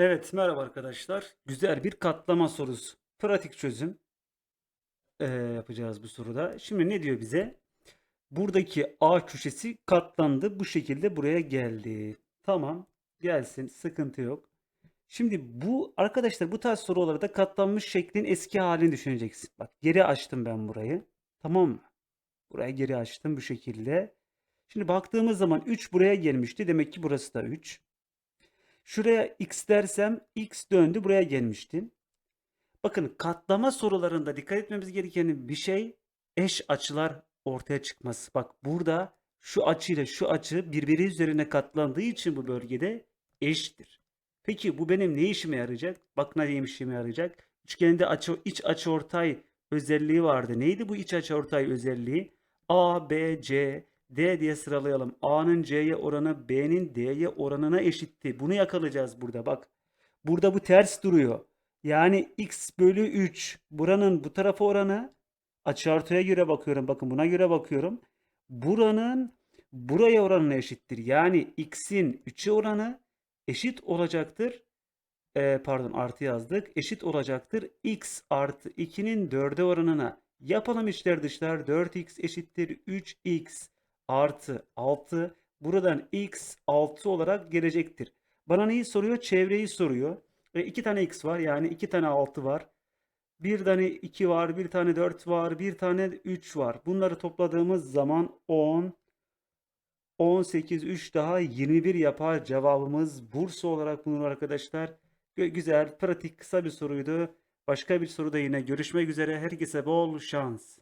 Evet, merhaba arkadaşlar. Güzel bir katlama sorusu. Pratik çözüm eee, yapacağız bu soruda. Şimdi ne diyor bize? Buradaki A köşesi katlandı. Bu şekilde buraya geldi. Tamam, gelsin. Sıkıntı yok. Şimdi bu arkadaşlar bu tarz sorularda katlanmış şeklin eski halini düşüneceksin. Bak geri açtım ben burayı. Tamam mı? Buraya geri açtım bu şekilde. Şimdi baktığımız zaman 3 buraya gelmişti. Demek ki burası da 3. Şuraya x dersem x döndü buraya gelmişti. Bakın katlama sorularında dikkat etmemiz gereken bir şey eş açılar ortaya çıkması. Bak burada şu açıyla şu açı birbiri üzerine katlandığı için bu bölgede eşittir. Peki bu benim ne işime yarayacak? Bak ne işime yarayacak? Üçgende açı, iç açıortay özelliği vardı. Neydi bu iç açıortay özelliği? A, B, C, D diye sıralayalım. A'nın C'ye oranı B'nin D'ye oranına eşitti. Bunu yakalayacağız burada bak. Burada bu ters duruyor. Yani x bölü 3 buranın bu tarafa oranı açıortaya göre bakıyorum. Bakın buna göre bakıyorum. Buranın buraya oranına eşittir. Yani x'in 3'e oranı eşit olacaktır. Ee, pardon artı yazdık. Eşit olacaktır. x artı 2'nin 4'e oranına. Yapalım içler dışlar. 4x eşittir 3x artı 6. Buradan x 6 olarak gelecektir. Bana neyi soruyor? Çevreyi soruyor. E, iki tane x var yani iki tane 6 var. Bir tane 2 var, bir tane 4 var, bir tane 3 var. Bunları topladığımız zaman 10, 18, 3 daha 21 yapar. Cevabımız Bursa olarak bulunur arkadaşlar. Güzel, pratik, kısa bir soruydu. Başka bir soruda yine görüşmek üzere. Herkese bol şans.